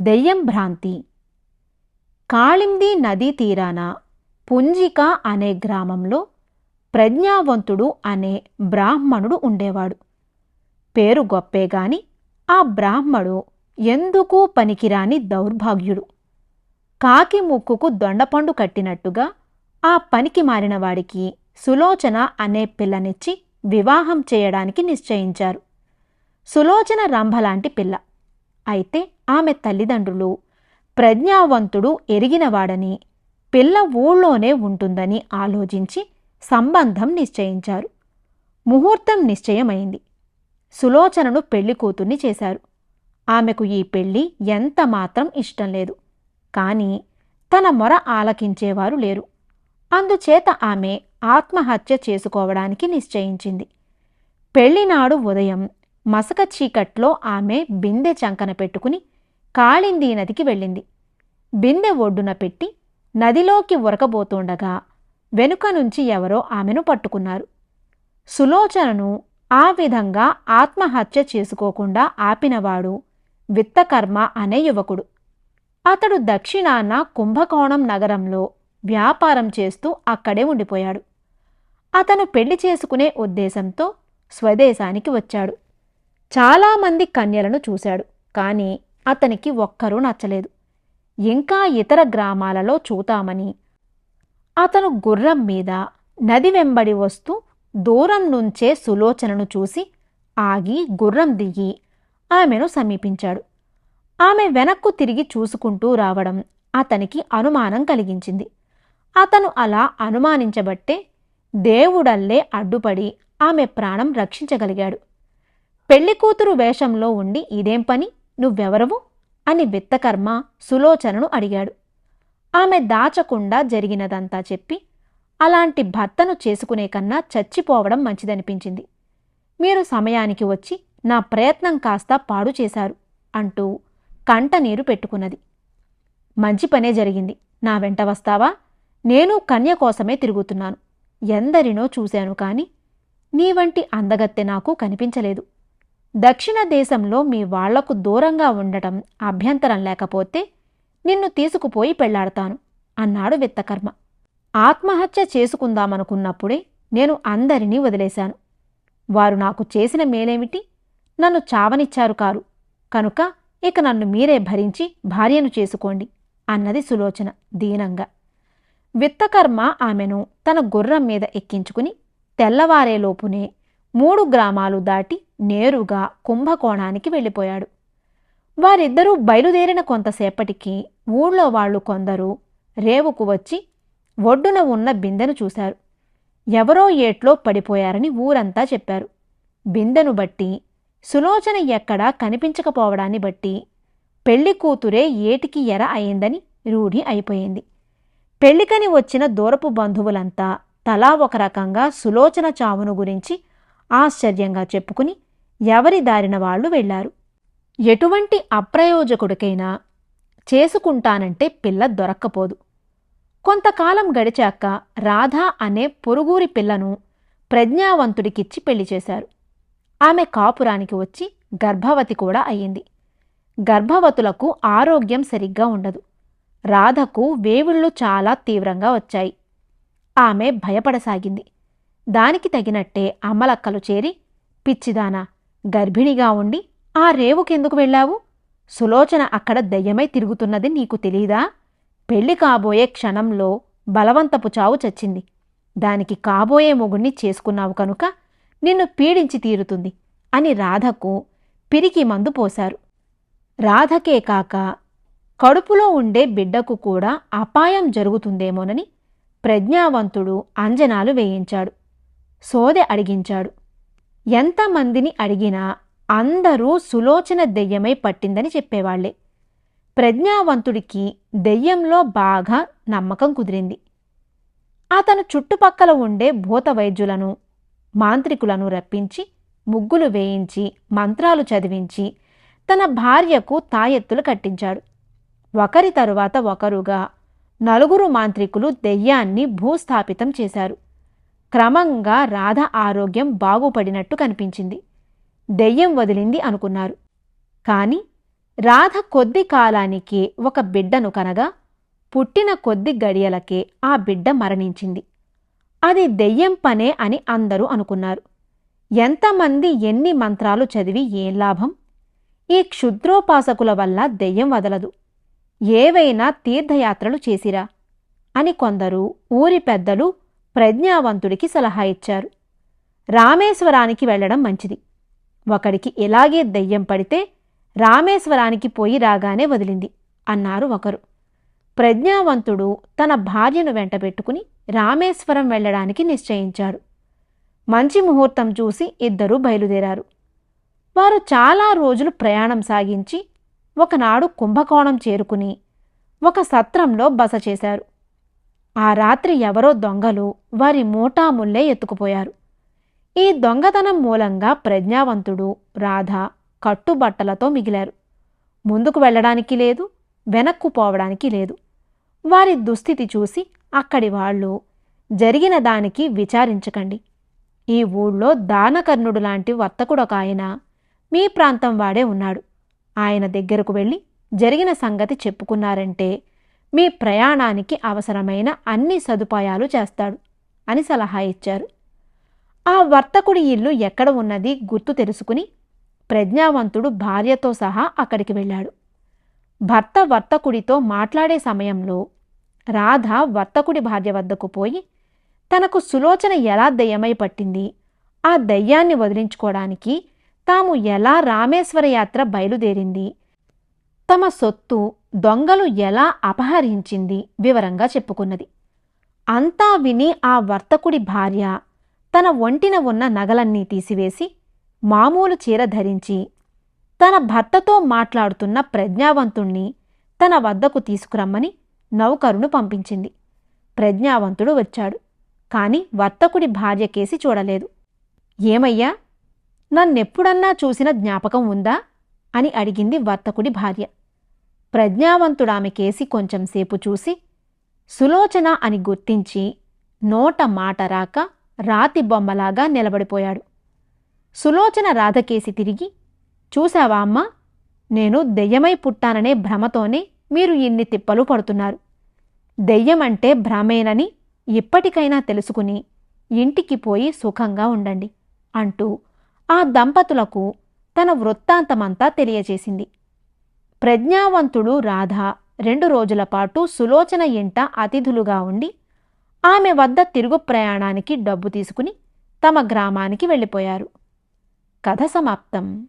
దెయ్యం భ్రాంతి. కాళింది నదీ తీరాన పుంజిక అనే గ్రామంలో ప్రజ్ఞావంతుడు అనే బ్రాహ్మణుడు ఉండేవాడు. పేరు గొప్పే గాని ఆ బ్రాహ్మడు ఎందుకూ పనికిరాని దౌర్భాగ్యుడు. కాకి ముక్కుకు దొండపండు కట్టినట్టుగా ఆ పనికి మారినవాడికి సులోచన అనే పిల్లనిచ్చి వివాహం చేయడానికి నిశ్చయించారు. సులోచన రంభలాంటి పిల్ల. అయితే ఆమె తల్లిదండ్రులు ప్రజ్ఞావంతుడు ఎరిగినవాడని పిల్ల ఊళ్ళోనే ఉంటుందని ఆలోచించి సంబంధం నిశ్చయించారు. ముహూర్తం నిశ్చయమైంది. సులోచనను పెళ్ళి కూతుర్ని చేశారు. ఆమెకు ఈ పెళ్ళి ఎంత మాత్రం ఇష్టం లేదు. కాని తన మొర ఆలకించేవారు లేరు. అందుచేత ఆమె ఆత్మహత్య చేసుకోవడానికి నిశ్చయించింది. పెళ్ళినాడు ఉదయం మసక చీకట్లో ఆమె బిందె చంకన పెట్టుకుని కాళిందీ నదికి వెళ్ళింది. బిందె ఒడ్డున పెట్టి నదిలోకి ఉరకబోతుండగా వెనుక నుంచి ఎవరో ఆమెను పట్టుకున్నారు. సులోచనను ఆ విధంగా ఆత్మహత్య చేసుకోకుండా ఆపినవాడు విత్తకర్మ అనే యువకుడు. అతడు దక్షిణాన కుంభకోణం నగరంలో వ్యాపారం చేస్తూ అక్కడే ఉండిపోయాడు. అతను పెళ్ళి చేసుకునే ఉద్దేశంతో స్వదేశానికి వచ్చాడు. చాలామంది కన్యలను చూశాడు. కానీ అతనికి ఒక్కరూ నచ్చలేదు. ఇంకా ఇతర గ్రామాలలో చూతామని. అతను గుర్రం మీద నది వెంబడి వస్తూ దూరం నుంచే సులోచనను చూసి ఆగి గుర్రం దిగి ఆమెను సమీపించాడు. ఆమె వెనక్కు తిరిగి చూసుకుంటూ రావడం అతనికి అనుమానం కలిగించింది. అతను అలా అనుమానించబట్టే దేవుడల్లే అడ్డుపడి ఆమె ప్రాణం రక్షించగలిగాడు. పెళ్ళికూతురు వేషంలో ఉండి ఇదేం పని? నువ్వెవరవు? అని విత్తకర్మ సులోచనను అడిగాడు. ఆమె దాచకుండా జరిగినదంతా చెప్పి అలాంటి భర్తను చేసుకునే కన్నా చచ్చిపోవడం మంచిదనిపించింది. మీరు సమయానికి వచ్చి నా ప్రయత్నం కాస్త పాడు చేశారు అంటూ కంటనీరు పెట్టుకున్నది. మంచి పనే జరిగింది. నా వెంట వస్తావా? నేను కన్య కోసమే తిరుగుతున్నాను. ఎందరినో చూశాను కాని నీ వంటి అందగత్తె నాకు కనిపించలేదు. దక్షిణ దేశంలో మీ వాళ్ళకు దూరంగా ఉండటం అభ్యంతరం లేకపోతే నిన్ను తీసుకుపోయి పెళ్ళాడతాను అన్నాడు విత్తకర్మ. ఆత్మహత్య చేసుకుందామనుకున్నప్పుడే నేను అందరినీ వదిలేశాను. వారు నాకు చేసిన మేలేమిటి? నన్ను చావనిచ్చారు కారు. కనుక ఇక నన్ను మీరే భరించి భార్యను చేసుకోండి అన్నది సులోచన దీనంగా. విత్తకర్మ ఆమెను తన గుర్రం మీద ఎక్కించుకుని తెల్లవారేలోపునే మూడు గ్రామాలు దాటి నేరుగా కుంభకోణానికి వెళ్ళిపోయాడు. వారిద్దరూ బయలుదేరిన కొంతసేపటికి ఊళ్ళో వాళ్ళు కొందరు రేవుకు వచ్చి ఒడ్డున ఉన్న బిందెను చూశారు. ఎవరో ఏట్లో పడిపోయారని ఊరంతా చెప్పారు. బిందెను బట్టి సులోచన ఎక్కడా కనిపించకపోవడాన్ని బట్టి పెళ్ళి కూతురే ఏటికి ఎర అయిందని రూఢి అయిపోయింది. పెళ్ళికని వచ్చిన దూరపు బంధువులంతా తలా ఒక రకంగా సులోచన చావును గురించి ఆశ్చర్యంగా చెప్పుకుని ఎవరి దారిన వాళ్ళు వెళ్ళారు ఎటువంటి అప్రయోజకుడికైనా చేసుకుంటానంటే పిల్ల దొరక్కపోదు. కొంతకాలం గడిచాక రాధా అనే పొరుగూరి పిల్లను ప్రజ్ఞావంతుడికిచ్చి పెళ్ళి చేశారు. ఆమె కాపురానికి వచ్చి గర్భవతి కూడా అయ్యింది. గర్భవతులకు ఆరోగ్యం సరిగ్గా ఉండదు. రాధకు వేవుళ్ళు చాలా తీవ్రంగా వచ్చాయి. ఆమె భయపడసాగింది. దానికి తగినట్టే అమ్మలక్కలు చేరి పిచ్చిదానా గర్భిణిగా ఉండి ఆ రేవుకెందుకు వెళ్ళావు? సులోచన అక్కడ దయ్యమై తిరుగుతున్నది నీకు తెలీదా? పెళ్ళి కాబోయే క్షణంలో బలవంతపు చావు చచ్చింది. దానికి కాబోయే మొగుణ్ణి చేసుకున్నావు కనుక నిన్ను పీడించి తీరుతుంది అని రాధకు పిరికి మందు పోశారు. రాధకే కాక కడుపులో ఉండే బిడ్డకు కూడా అపాయం జరుగుతుందేమోనని ప్రజ్ఞావంతుడు అంజనాలు వేయించాడు. సోదె అడిగించాడు. ఎంతమందిని అడిగినా అందరూ సులోచన దెయ్యమై పట్టిందని చెప్పేవాళ్ళే ప్రజ్ఞావంతుడికి దెయ్యంలో బాగా నమ్మకం కుదిరింది. అతను చుట్టుపక్కల ఉండే భూత వైద్యులను మాంత్రికులను రప్పించి ముగ్గులు వేయించి మంత్రాలు చదివించి తన భార్యకు తాయెత్తులు కట్టించాడు. ఒకరి తరువాత ఒకరుగా నలుగురు మాంత్రికులు దెయ్యాన్ని భూస్థాపితం చేశారు. క్రమంగా రాధ ఆరోగ్యం బాగుపడినట్టు కనిపించింది. దెయ్యం వదిలింది అనుకున్నారు. కాని రాధ కొద్ది కాలానికి ఒక బిడ్డను కనగా పుట్టిన కొద్ది గడియలకే ఆ బిడ్డ మరణించింది. అది దెయ్యం పనే అని అందరూ అనుకున్నారు. ఎంతమంది ఎన్ని మంత్రాలు చదివి ఏం లాభం? ఈ క్షుద్రోపాసకుల వల్ల దెయ్యం వదలదు. ఏవైనా తీర్థయాత్రలు చేసిరా? అని కొందరు ఊరి పెద్దలు ప్రజ్ఞావంతుడికి సలహా ఇచ్చారు. రామేశ్వరానికి వెళ్ళడం మంచిది. ఒకడికి ఇలాగే దెయ్యం పడితే రామేశ్వరానికి పోయి రాగానే వదిలింది అన్నారు ఒకరు. ప్రజ్ఞావంతుడు తన భార్యను వెంటబెట్టుకుని రామేశ్వరం వెళ్ళడానికి నిశ్చయించాడు మంచి ముహూర్తం చూసి ఇద్దరూ బయలుదేరారు. వారు చాలా రోజులు ప్రయాణం సాగించి ఒకనాడు కుంభకోణం చేరుకుని ఒక సత్రంలో బస చేశారు. ఆ రాత్రి ఎవరో దొంగలు వారి మూటాముల్లే ఎత్తుకుపోయారు. ఈ దొంగతనం మూలంగా ప్రజ్ఞావంతుడు రాధ కట్టుబట్టలతో మిగిలారు. ముందుకు వెళ్ళడానికి లేదు వెనక్కు పోవడానికి లేదు. వారి దుస్థితి చూసి అక్కడి వాళ్ళు జరిగిన దానికి విచారించకండి. ఈ ఊళ్ళో దానకర్ణుడు లాంటి వర్తకుడొక ఆయన మీ ప్రాంతం వాడే ఉన్నాడు. ఆయన దగ్గరకు వెళ్ళి జరిగిన సంగతి చెప్పుకున్నారంటే మీ ప్రయాణానికి అవసరమైన అన్ని సదుపాయాలు చేస్తాడు అని సలహా ఇచ్చారు. ఆ వర్తకుడి ఇల్లు ఎక్కడ ఉన్నది గుర్తు తెలుసుకుని ప్రజ్ఞావంతుడు భార్యతో సహా అక్కడికి వెళ్ళాడు. భర్త వర్తకుడితో మాట్లాడే సమయంలో రాధ వర్తకుడి భార్య వద్దకు పోయి తనకు సులోచన ఎలా దయ్యమై పట్టింది ఆ దయ్యాన్ని వదిలించుకోవడానికి తాము ఎలా రామేశ్వర యాత్ర బయలుదేరింది తమ సొత్తు దొంగలు ఎలా అపహరించింది వివరంగా చెప్పుకున్నది. అంతా విని ఆ వర్తకుడి భార్య తన ఒంటిన ఉన్న నగలన్నీ తీసివేసి మామూలు చీర ధరించి తన భర్తతో మాట్లాడుతున్న ప్రజ్ఞావంతుణ్ణి తన వద్దకు తీసుకురమ్మని నౌకరును పంపించింది. ప్రజ్ఞావంతుడు వచ్చాడు కాని వర్తకుడి భార్య కేసి చూడలేదు. ఏమయ్యా నన్నెప్పుడన్నా చూసిన జ్ఞాపకం ఉందా? అని అడిగింది వర్తకుడి భార్య. ప్రజ్ఞావంతుడామె కేసి కొంచెంసేపు చూసి సులోచన అని గుర్తించి నోట మాట రాక రాతి బొమ్మలాగా నిలబడిపోయాడు. సులోచన రాధకేసి తిరిగి చూశావా అమ్మా నేను దెయ్యమై పుట్టాననే భ్రమతోనే మీరు ఇన్ని తిప్పలు పడుతున్నారు. దెయ్యమంటే భ్రమేనని ఇప్పటికైనా తెలుసుకుని ఇంటికి పోయి సుఖంగా ఉండండి అంటూ ఆ దంపతులకు తన వృత్తాంతమంతా తెలియజేసింది. ప్రజ్ఞావంతుడు రాధ రెండు రోజుల పాటు సులోచన ఇంట అతిథులుగా ఉండి ఆమె వద్ద తిరుగు ప్రయాణానికి డబ్బు తీసుకుని తమ గ్రామానికి వెళ్ళిపోయారు. కథ సమాప్తం.